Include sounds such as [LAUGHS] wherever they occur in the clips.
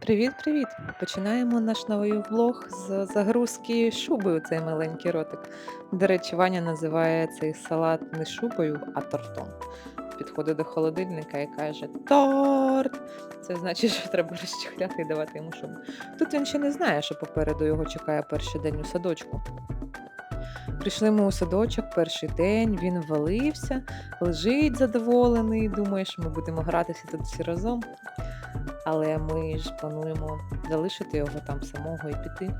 Привіт-привіт! Починаємо наш новий влог з загрузки шуби у цей маленький ротик. До речі, Ваня називає цей салат не шубою, а тортом. Підходить до холодильника і каже: Торт! Це значить, що треба [LAUGHS] розчехляти і давати йому шубу. Тут він ще не знає, що попереду його чекає перший день у садочку. Прийшли ми у садочок перший день, він валився, лежить задоволений, думає, що ми будемо гратися тут всі разом. Але ми ж плануємо залишити його там самого і піти.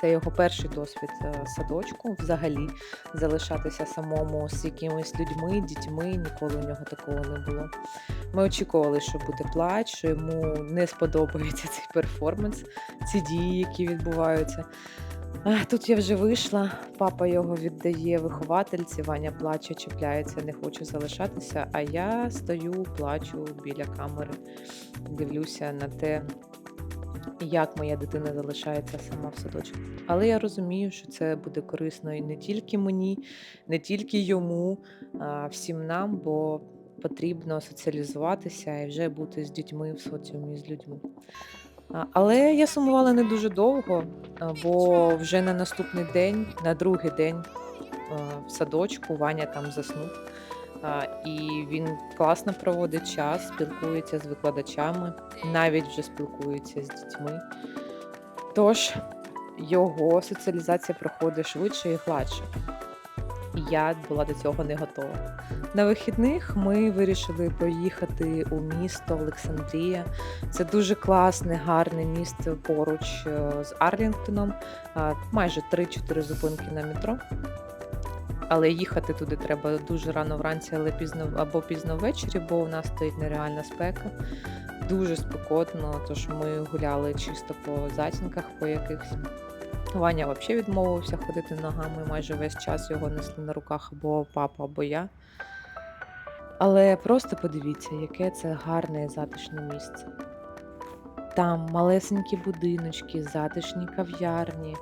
Це його перший досвід е, садочку, взагалі залишатися самому з якимись людьми, дітьми. Ніколи у нього такого не було. Ми очікували, що буде плач, що йому не сподобається цей перформанс, ці дії, які відбуваються. Тут я вже вийшла, папа його віддає виховательці, Ваня плаче, чіпляється, не хоче залишатися. А я стою, плачу біля камери, дивлюся на те, як моя дитина залишається сама в садочку. Але я розумію, що це буде корисно і не тільки мені, не тільки йому, а всім нам, бо потрібно соціалізуватися і вже бути з дітьми в соціумі з людьми. Але я сумувала не дуже довго, бо вже на наступний день, на другий день в садочку Ваня там заснув. І він класно проводить час, спілкується з викладачами, навіть вже спілкується з дітьми. Тож його соціалізація проходить швидше і гладше. Я була до цього не готова. На вихідних ми вирішили поїхати у місто Олександрія. Це дуже класне, гарне місто поруч е, з Арлінгтоном. Майже 3-4 зупинки на метро. Але їхати туди треба дуже рано вранці, але пізно або пізно ввечері, бо у нас стоїть нереальна спека. Дуже спекотно, тож ми гуляли чисто по затінках по якихось. Ваня взагалі відмовився ходити ногами, майже весь час його несли на руках або папа, або я. Але просто подивіться, яке це гарне і затишне місце. Там малесенькі будиночки, затишні кав'ярні.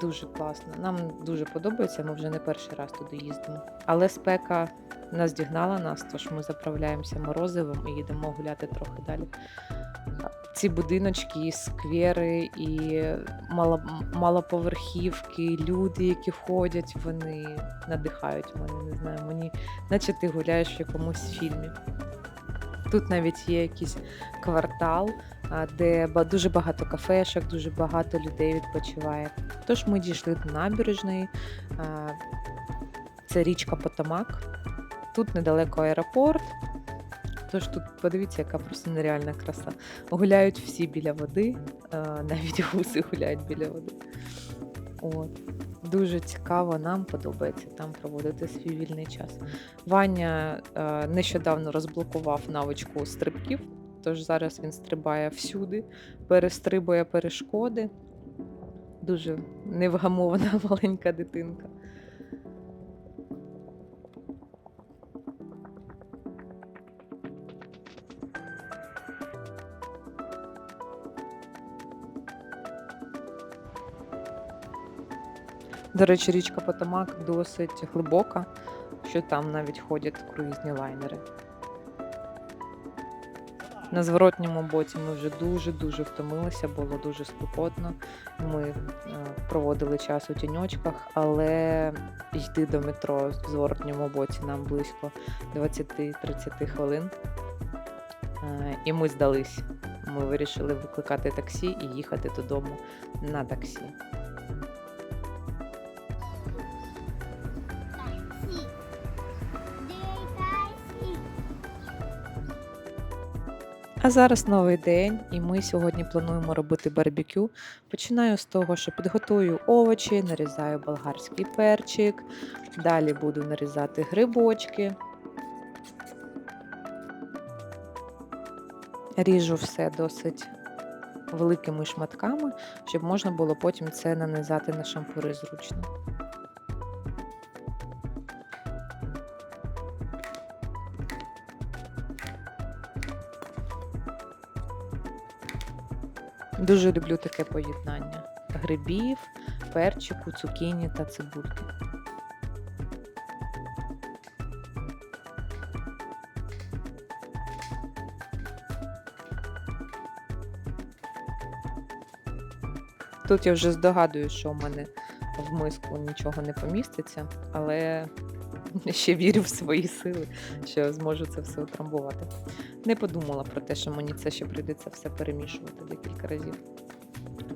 Дуже класно. Нам дуже подобається, ми вже не перший раз туди їздимо. Але спека наздігнала нас, тож ми заправляємося морозивом і їдемо гуляти трохи далі. Ці будиночки, сквери і мало, малоповерхівки, люди, які ходять, вони надихають мене. Не знаю, мені, наче ти гуляєш в якомусь фільмі. Тут навіть є якийсь квартал, де дуже багато кафешок, дуже багато людей відпочиває. Тож ми дійшли до набережної. Це річка Потамак. Тут недалеко аеропорт. Тож тут подивіться, яка просто нереальна краса. Гуляють всі біля води, навіть гуси гуляють біля води. От. Дуже цікаво, нам подобається там проводити свій вільний час. Ваня е, нещодавно розблокував навичку стрибків, тож зараз він стрибає всюди, перестрибує перешкоди. Дуже невгамована [LAUGHS] маленька дитинка. До речі, річка Потамак досить глибока, що там навіть ходять круїзні лайнери. На зворотньому боці ми вже дуже-дуже втомилися, було дуже спекотно. Ми е, проводили час у тіньочках, але йти до метро в зворотньому боці нам близько 20-30 хвилин. Е, І ми здались. Ми вирішили викликати таксі і їхати додому на. Таксі. А зараз новий день, і ми сьогодні плануємо робити барбекю. Починаю з того, що підготую овочі, нарізаю болгарський перчик, далі буду нарізати грибочки. Ріжу все досить великими шматками, щоб можна було потім це нанизати на шампури зручно. Дуже люблю таке поєднання грибів, перчику, цукіні та цибульки. Тут я вже здогадую, що в мене в миску нічого не поміститься, але [LAUGHS] ще вірю в свої сили, що зможу це все утрамбувати. Не подумала про те, що мені це ще прийдеться все перемішувати декілька разів.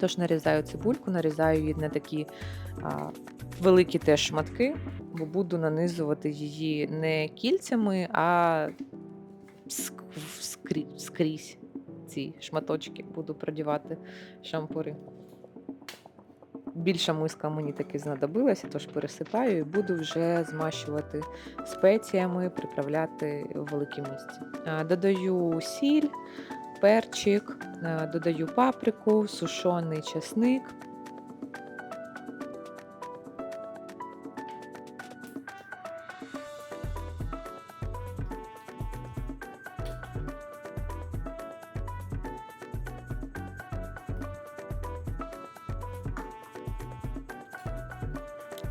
Тож нарізаю цибульку, нарізаю її на такі а, великі теж шматки, бо буду нанизувати її не кільцями, а ск- скрі- скрізь ці шматочки буду продівати шампури. Більша миска мені таки знадобилася, тож пересипаю і буду вже змащувати спеціями, приправляти в великій мисці. Додаю сіль, перчик, додаю паприку, сушений чесник.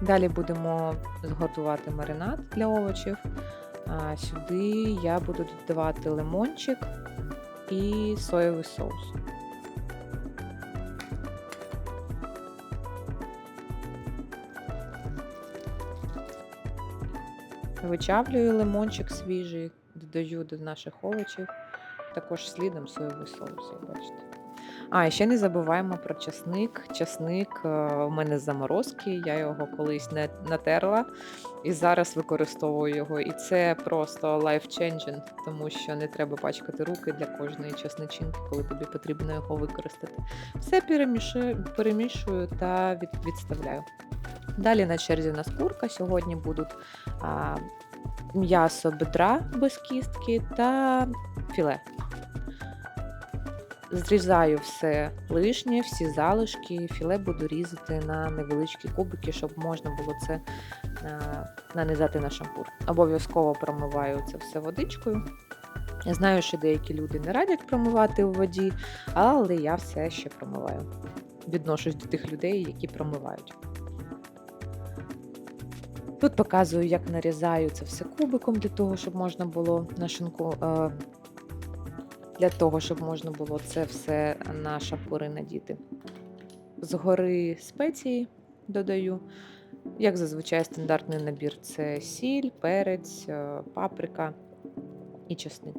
Далі будемо зготувати маринад для овочів. А, Сюди я буду додавати лимончик і соєвий соус. Вичавлюю лимончик свіжий, додаю до наших овочів, також слідом соєвий соус, як бачите. А, ще не забуваємо про часник. Часник е, у мене з заморозки, я його колись не натерла і зараз використовую його. І це просто life-changing, тому що не треба пачкати руки для кожної часничинки, коли тобі потрібно його використати. Все перемішую, перемішую та від, відставляю. Далі на черзі у нас курка. Сьогодні будуть а, м'ясо бедра без кістки та філе. Зрізаю все лишнє, всі залишки, філе буду різати на невеличкі кубики, щоб можна було це е, нанизати на шампур. Обов'язково промиваю це все водичкою. Я знаю, що деякі люди не радять промивати у воді, але я все ще промиваю. Відношусь до тих людей, які промивають. Тут показую, як нарізаю це все кубиком для того, щоб можна було на шинку. е, для того, щоб можна було це все на шампури надіти. Згори спеції додаю. Як зазвичай, стандартний набір це сіль, перець, е, паприка і чесник.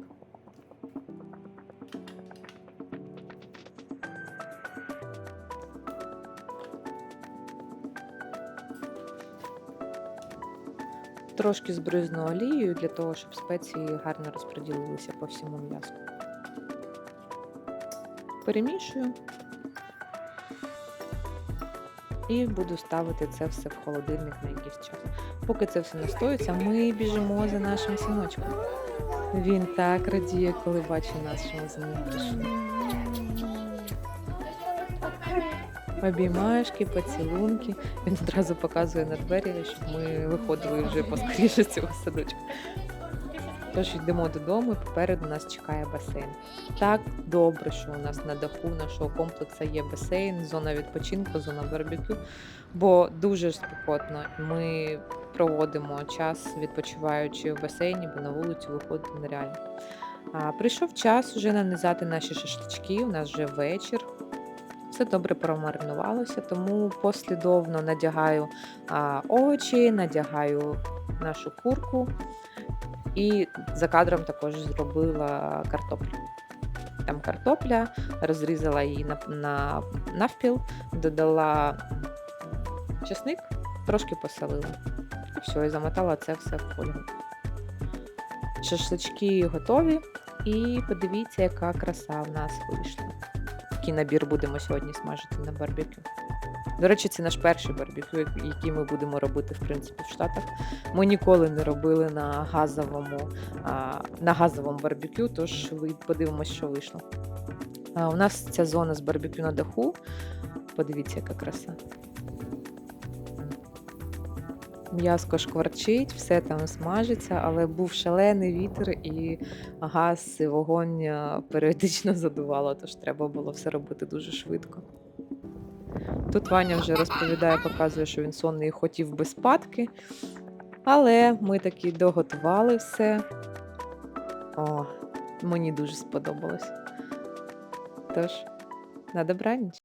Трошки збризну олією для того, щоб спеції гарно розподілилися по всьому м'ясу. Перемішую і буду ставити це все в холодильник на якийсь час. Поки це все настоїться, ми біжимо за нашим синочком. Він так радіє, коли бачить нас, що ми за ним прийшли. Обіймашки, поцілунки. Він одразу показує на двері, щоб ми виходили вже поскоріше з цього садочка. Тож йдемо додому, і попереду нас чекає басейн. Так добре, що у нас на даху нашого комплексу є басейн, зона відпочинку, зона барбекю, бо дуже спекотно. Ми проводимо час відпочиваючи в басейні, бо на вулицю виходити нереально. А, прийшов час вже нанизати наші шашлички. У нас вже вечір. Все добре промаринувалося, тому послідовно надягаю а, овочі, надягаю нашу курку. І за кадром також зробила картоплю. Там картопля, розрізала її на, на навпіл, додала чесник, трошки посолила. І все, і замотала це все в фольгу. Шашлички готові. І подивіться, яка краса в нас вийшла. Такий набір будемо сьогодні смажити на барбекю. До речі, це наш перший барбекю, який ми будемо робити в принципі в Штатах. Ми ніколи не робили на газовому, на газовому барбекю, тож ви подивимось, що вийшло. У нас ця зона з барбекю на даху. Подивіться, яка краса. М'яско шкварчить, все там смажиться, але був шалений вітер і газ і вогонь періодично [LAUGHS] задувало, тож треба було все робити дуже швидко. Тут Ваня вже розповідає, показує, що він сонний і хотів без спадки. Але ми таки доготували все. О, мені дуже сподобалось. Тож, на добраніч.